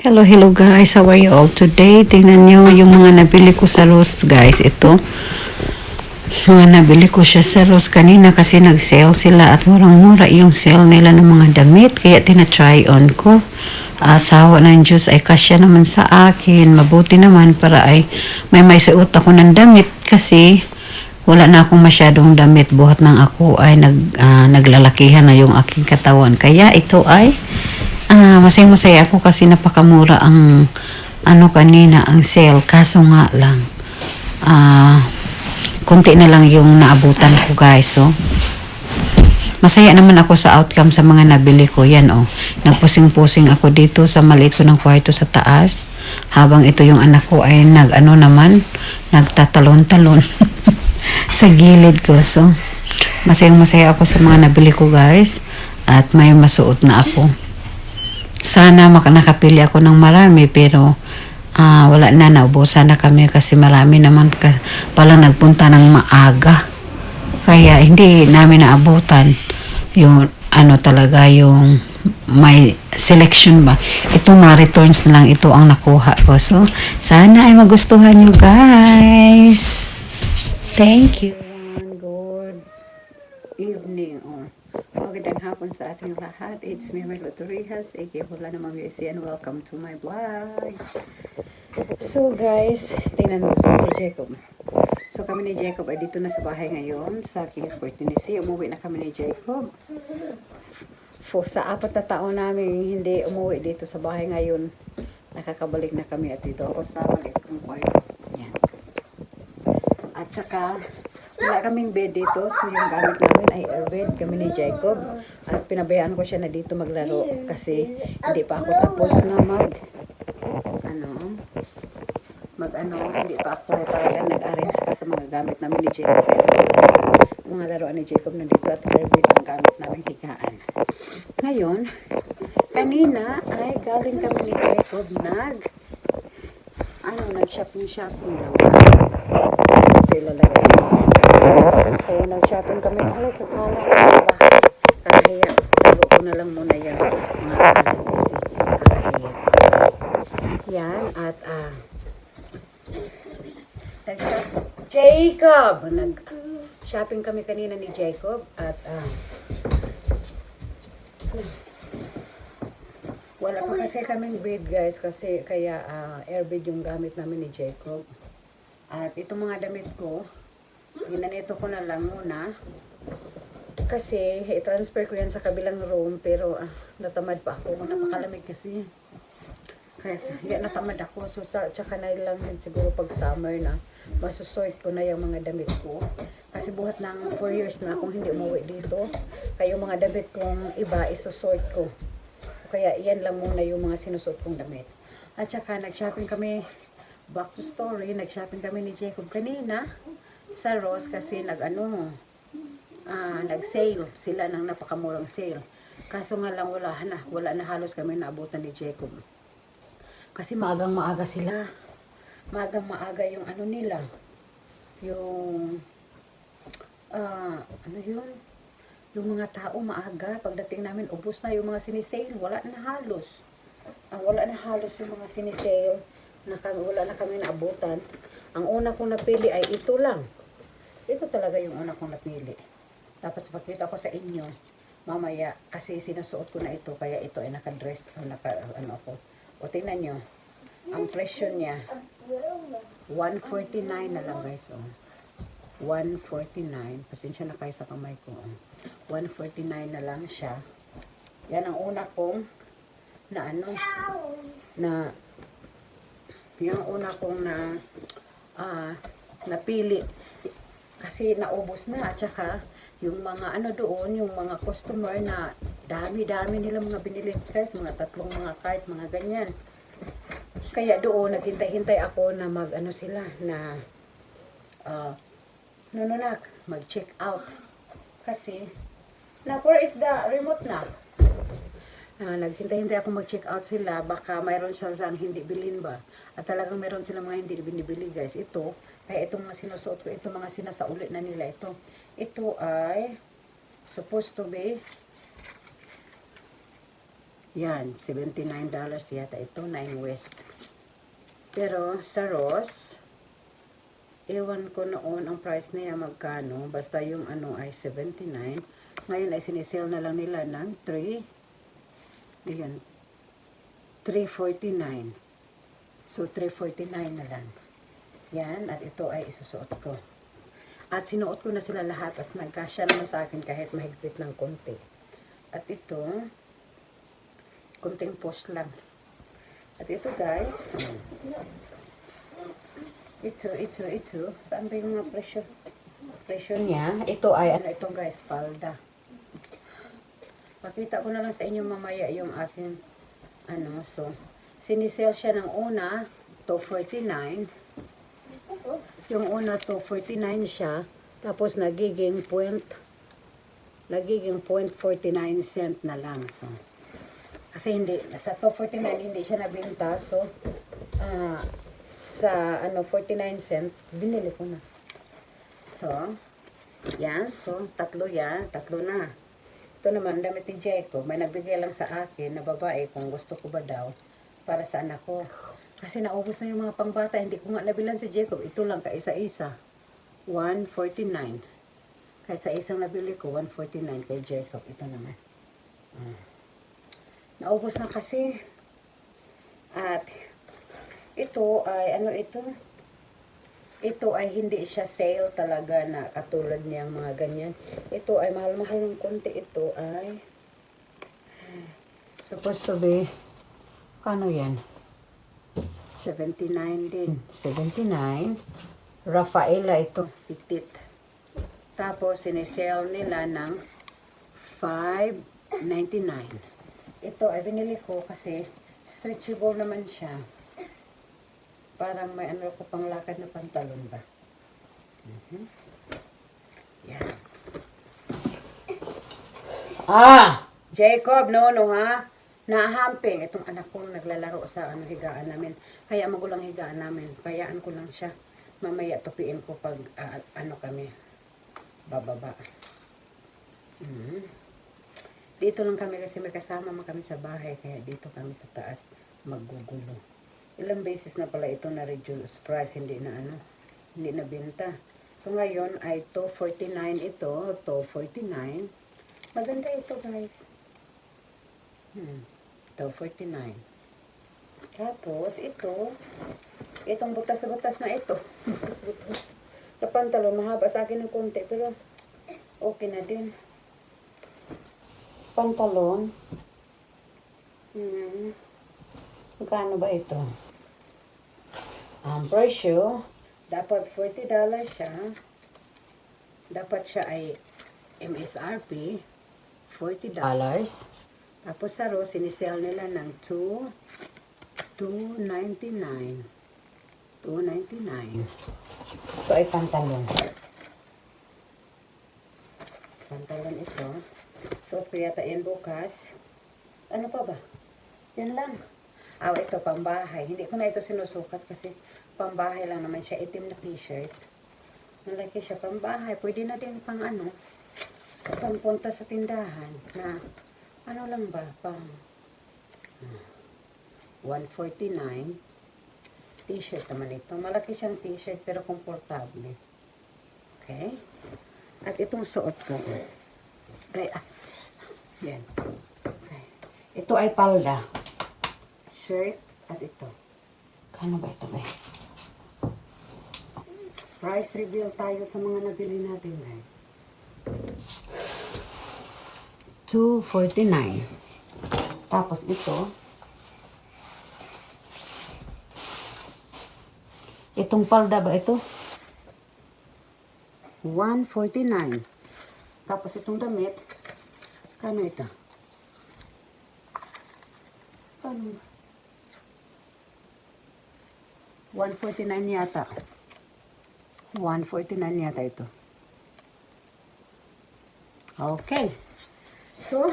Hello, hello guys. How are you all today? Tingnan nyo yung mga nabili ko sa Ross guys. Ito. Mga nabili ko siya sa Ross kanina kasi nag-sale sila at murang-mura yung sale nila ng mga damit. Kaya tina-try on ko. At sawa ng Diyos ay kasya naman sa akin. Mabuti naman para ay may may suot ako ng damit kasi wala na akong masyadong damit buhat ng ako ay nag, ah, naglalakihan na yung aking katawan. Kaya ito ay ah, masayang masaya ako kasi napakamura ang ano kanina ang sale. Kaso nga lang ah, konti na lang yung naabutan ko guys. So, masaya naman ako sa outcome sa mga nabili ko. Yan oh. Nagpusing-pusing ako dito sa maliit ko ng kwarto sa taas. Habang ito yung anak ko ay nag ano naman, nagtatalon-talon sa gilid ko. So, masayang masaya ako sa mga nabili ko guys. At may masuot na ako. Sana nakapili ako ng marami pero ah, wala na naubusan na kami kasi marami naman ka, palang nagpunta ng maaga. Kaya hindi namin naabutan yung ano talaga yung may selection ba. Ito mga returns na lang ito ang nakuha ko. So, sana ay magustuhan nyo guys. Thank you. Good evening magandang hapon sa ating lahat. It's me, Milo Torrijas, aka Hula na Mami and welcome to my vlog. So guys, tingnan mo si Jacob. So kami ni Jacob ay dito na sa bahay ngayon sa Kingsport, Tennessee. Umuwi na kami ni Jacob. For sa apat na taon namin hindi umuwi dito sa bahay ngayon, nakakabalik na kami at dito ako sa maliit kong kwarto. Yan. At saka, wala kaming bed dito. So, yung gamit namin ay airbed kami ni Jacob. At pinabayaan ko siya na dito maglaro kasi hindi pa ako tapos na mag ano mag ano, hindi pa ako talaga nag-arrange pa sa mga gamit namin ni Jacob. Mga laruan ni Jacob nandito at airbed ang gamit namin higaan. Ngayon, kanina ay galing kami ni Jacob nag ano, nag-shopping-shopping lang. Ito ilalagay So, nag-shopping kami. Alam, kakala ko ba? Kakahiya. Tago ko na lang muna yan. Mga kasi kakahiya. Yan. At, ah, nag-shop- Jacob! Nag-shopping kami kanina ni Jacob. At, ah, wala pa kasi kaming bed guys kasi kaya ah, airbed yung gamit namin ni Jacob. At itong mga damit ko, ginanito ko na lang muna. Kasi i-transfer ko yan sa kabilang room pero ah, natamad pa ako. Napakalamig kasi. Kaya sa- yan natamad ako. So sa, tsaka na lang din siguro pag summer na masusort ko na yung mga damit ko. Kasi buhat ng 4 years na akong hindi umuwi dito. Kaya yung mga damit kong iba isusort ko. Kaya iyan lang muna yung mga sinusuot kong damit. At saka nag-shopping kami, back to story, nag-shopping kami ni Jacob kanina sa Ross kasi nag-ano, ah, nag-sale sila ng napakamurang sale. Kaso nga lang wala na, wala na halos kami naabutan ni Jacob. Kasi maagang maaga sila. Maagang maaga yung ano nila. Yung, ah, ano yun? Yung mga tao maaga, pagdating namin, ubos na yung mga sinisale. Wala na halos. Ah, wala na halos yung mga sinisale. Na kami, wala na kami naabutan. Ang una kong napili ay ito lang. Ito talaga yung una kong napili. Tapos pakita ko sa inyo, mamaya, kasi sinusuot ko na ito, kaya ito ay nakadress, o naka, ano ako. O tingnan nyo, ang presyo niya, 149 na lang guys, oh. 149. Pasensya na kayo sa kamay ko. oh. 149 na lang siya. Yan ang una kong na ano na yung una kong na ah, napili kasi naubos na at saka yung mga ano doon yung mga customer na dami-dami nila mga binili guys mga tatlong mga cart mga ganyan kaya doon naghintay-hintay ako na mag ano sila na ah nununak mag check out kasi na where is the remote na Ah, naghintay-hintay ako mag-check out sila, baka mayroon silang hindi bilhin ba. At talagang mayroon silang mga hindi binibili guys. Ito, kaya itong mga sinusuot ko, ito mga sinasauli na nila ito. Ito ay supposed to be Yan, $79 yata ito, 9 West. Pero sa Ross, ewan ko noon ang price niya magkano. Basta yung ano ay 79. Ngayon ay sinisale na lang nila ng 3. Ayan. 349. So 349 na lang. Yan, at ito ay isusuot ko. At sinuot ko na sila lahat at nagkasya naman sa akin kahit mahigpit ng konti. At ito, konting push lang. At ito guys, ito, ito, ito, saan ba yung mga presyo? Presyo niya, ito ay, ano ito guys, palda. Pakita ko na lang sa inyo mamaya yung aking, ano, so, sinisale siya ng una, 249. Yung una, 249 siya, tapos nagiging point, nagiging point 49 cent na lang, so. Kasi hindi, sa 249 hindi siya nabenta. So, ah, sa ano 49 cent, binili ko na. So, yan. So, tatlo yan. Tatlo na. Ito naman, damit ni Jacob. May nagbigay lang sa akin na babae kung gusto ko ba daw para sa anak ko. Kasi naubos na yung mga pangbata. Hindi ko nga nabilan si Jacob. Ito lang kaisa-isa. 149. Kahit sa isang nabili ko, 149 kay Jacob. Ito naman. Naubos na kasi. At ito ay ano ito? Ito ay hindi siya sale talaga na katulad niyang mga ganyan. Ito ay mahal-mahal ng konti. Ito ay supposed to be kano yan? 79 din. 79. Rafaela ito. Pitit. Tapos sinisale nila ng 5.99. Ito ay binili ko kasi stretchable naman siya. Parang may ano ko pang lakad na pantalon ba. Mhm. Yan. Ah! Jacob, no, no, ha? Nahamping. Itong anak kong naglalaro sa ano, higaan namin. Kaya magulang higaan namin. Kayaan ko lang siya. Mamaya tupiin ko pag ah, ano kami. Bababa. Mhm. Dito lang kami kasi may kasama man kami sa bahay. Kaya dito kami sa taas maggugulo. Ilang beses na pala ito na reduce price. Hindi na ano, hindi na binta. So ngayon ay 249 ito. 249. Maganda ito guys. Hmm. 249. Tapos ito, itong butas-butas na ito. Butas-butas. Pantalon, mahaba sa akin ng konti. Pero okay na din pantalon. Hmm. Magkano ba ito? Ang presyo, dapat $40 siya. Dapat siya ay MSRP, $40. Tapos sa Ross, sinisell nila ng 2, 299. 299. Ito ay pantalon. Pantalon ito. Suot ko yata yan bukas. Ano pa ba? Yan lang. Ah, ito pambahay. Hindi ko na ito sinusukat kasi pambahay lang naman siya. Itim na t-shirt. Malaki siya pambahay. Pwede na din pang ano. Pangpunta sa tindahan na ano lang ba? Pang ah, 149 t-shirt naman ito. Malaki siyang t-shirt pero komportable. Okay? At itong suot ko. Ay, ah. Yan. Okay. Ito ay palda. Shirt at ito. Kano ba ito ba? Price reveal tayo sa mga nabili natin, guys. 249. Tapos ito. Itong palda ba ito? 149. Tapos itong damit, kano ito? Kano? 149 yata. 149 yata ito. Okay. So,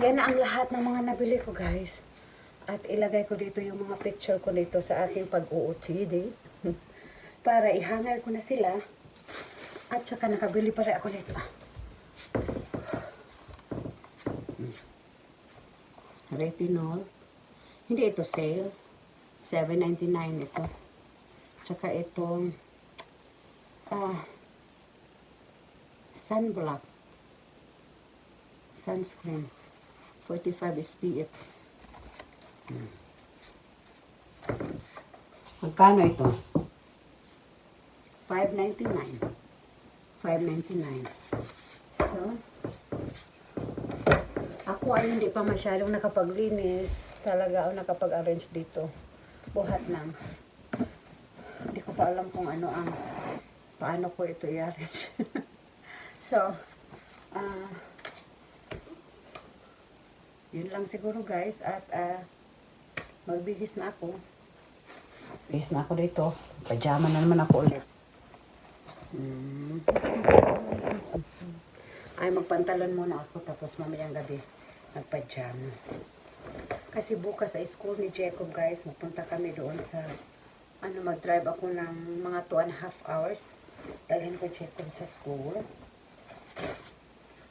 yan na ang lahat ng mga nabili ko, guys. At ilagay ko dito yung mga picture ko dito sa aking pag-OOTD. Para ihanger ko na sila. At saka nakabili pa rin ako nito. Ah. Retinol. Hindi ito sale. 7.99 ito. Tsaka itong ah, sunblock. Sunscreen. 45 SPF. Hmm. Magkano ito? 5.99. 5.99. So, ako ay hindi pa masyadong nakapaglinis. Talaga ako nakapag-arrange dito. Buhat lang. Hindi ko pa alam kung ano ang paano ko ito i-arrange. so, ah yun lang siguro guys. At ah magbihis na ako. Bihis na ako dito. Pajama na naman ako ulit. Hmm. Ay, magpantalon muna ako tapos mamayang gabi magpajama. Kasi bukas sa school ni Jacob guys, magpunta kami doon sa ano, mag-drive ako ng mga 2 and a half hours. Dalhin ko Jacob sa school.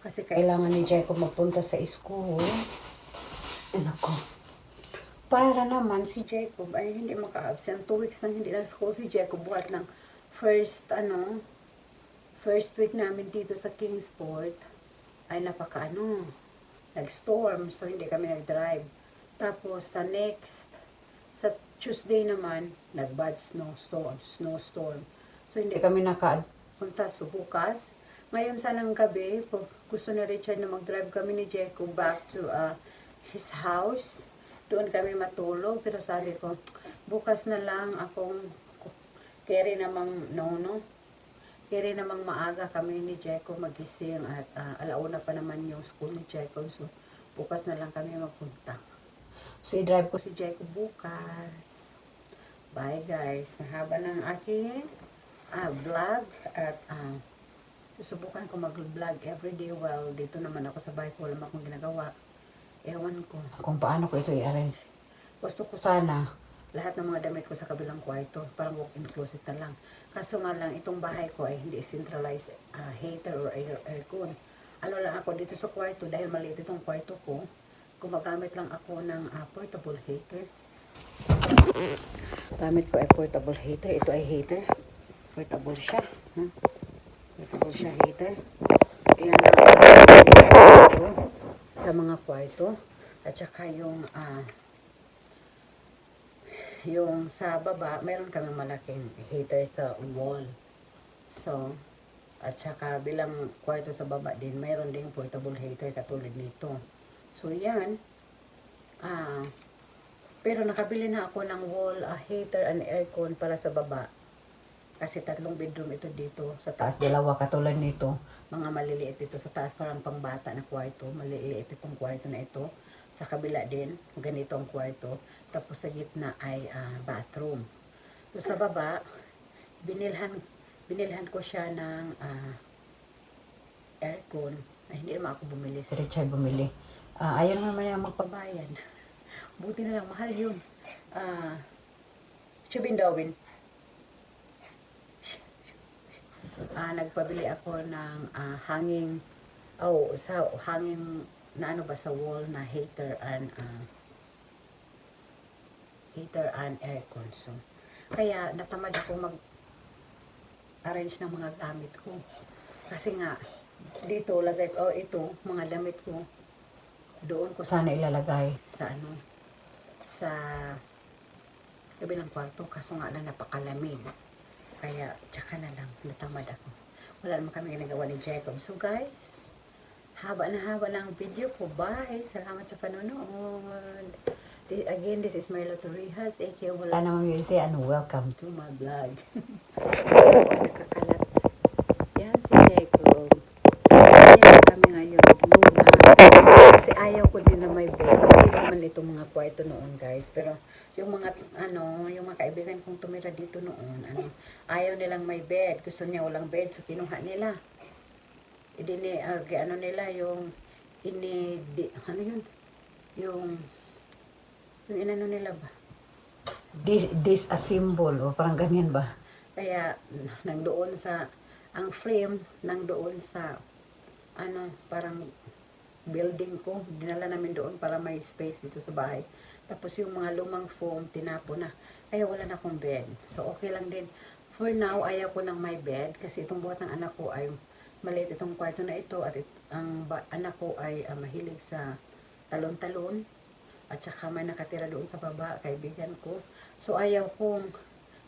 Kasi kailangan ni Jacob magpunta sa school. Ano ko? Para naman si Jacob ay hindi maka-absent. Two weeks nang hindi nag-school si Jacob buhat ng first, ano, first week namin dito sa Kingsport ay napaka ano, nag-storm. So, hindi kami nag-drive. Tapos, sa next, sa Tuesday naman, nag-bad snowstorm. Snowstorm. So, hindi kami nakapunta. So, bukas, ngayon sanang gabi, gusto ni Richard na mag-drive kami ni Jacob back to uh, his house. Doon kami matulog. Pero sabi ko, bukas na lang akong kere namang nono. Kere namang maaga kami ni Jacob magising at uh, alauna pa naman yung school ni Jacob. So, bukas na lang kami magpunta. So, i-drive ko si Jacob bukas. Bye guys. Mahaba ng aking ah, vlog at ah, susubukan ko mag-vlog everyday while dito naman ako sa bahay ko. Wala akong ginagawa. Ewan ko kung paano ko ito i-arrange. Gusto ko sana lahat ng mga damit ko sa kabilang kwarto. Parang walk-in closet na lang. Kaso nga lang, itong bahay ko ay hindi centralized ah, heater or air aircon. Ano lang ako dito sa kwarto dahil maliit itong kwarto ko. Gumagamit lang ako ng ah, portable heater. Gamit ko ay portable heater. Ito ay heater. Portable siya. Hmm? Portable siya heater. Ayan na. Sa mga kwarto. At saka yung ah yung sa baba, meron kami malaking heater sa wall. So, at saka bilang kwarto sa baba din, meron ding portable heater katulad nito. So, yan. Ah, pero nakabili na ako ng wall ah, heater and aircon para sa baba. Kasi tatlong bedroom ito dito. Sa taas, dalawa katulad nito. Mga maliliit ito sa taas, parang pangbata na kwarto. Maliliit itong kwarto na ito. Sa kabila din, ganito ang kwarto. Tapos sa gitna ay ah, bathroom. So sa baba, binilhan binilhan ko siya ng ah, aircon. Ay, hindi naman ako bumili. Si Richard bumili. Ah, ayaw naman niya magpabayad. Buti na lang, mahal yun. Ah, Chubindawin. Ah, nagpabili ako ng ah, hanging oh, sa hanging na ano ba sa wall na heater and ah, heater and aircon. So, kaya natamad ako mag arrange ng mga gamit ko. Kasi nga, dito lagay ko, oh, ito, mga damit ko, doon ko sana ilalagay sa ano, sa kabilang kwarto. Kaso nga lang napakalamig. Kaya, tsaka na lang, natamad ako. Wala naman kami ginagawa ni Jacob. So guys, haba na haba ng video ko. Bye! Salamat sa panonood. Again, this is Marlo Torrijas, aka Wala namang music, and welcome to my vlog. Nakakalat. Yan si Jacob. Yan kami ngayon. Luna. Kasi ayaw ko din na may bed. Naman itong mga kwarto noon, guys. Pero yung mga, ano, yung mga kaibigan kong tumira dito noon, ano, ayaw nilang may bed. Gusto niya walang bed, so kinuha nila. Idini, uh, ano nila, yung, ini, di, ano yun? Yung, yung inano nila ba? Dis, disassemble, o parang ganyan ba? Kaya, nang doon sa, ang frame, nang doon sa, ano, parang building ko. Dinala namin doon para may space dito sa bahay. Tapos yung mga lumang foam, tinapo na. Kaya wala na akong bed. So, okay lang din. For now, ayaw ko ng my bed kasi itong buhat ng anak ko ay maliit itong kwarto na ito at it- ang ba- anak ko ay ah, mahilig sa talon-talon at saka may nakatira doon sa baba, kaibigan ko. So, ayaw kong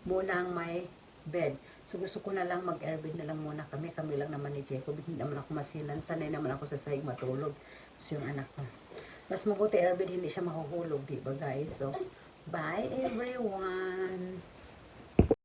muna ang may bed. So, gusto ko na lang mag-airbed na lang muna kami. Kami lang naman ni Jacob. Hindi naman ako masinan. Sanay naman ako sa sahig matulog. So, yung anak ko. Mas mabuti airbed, hindi siya mahuhulog, di ba guys? So, bye everyone!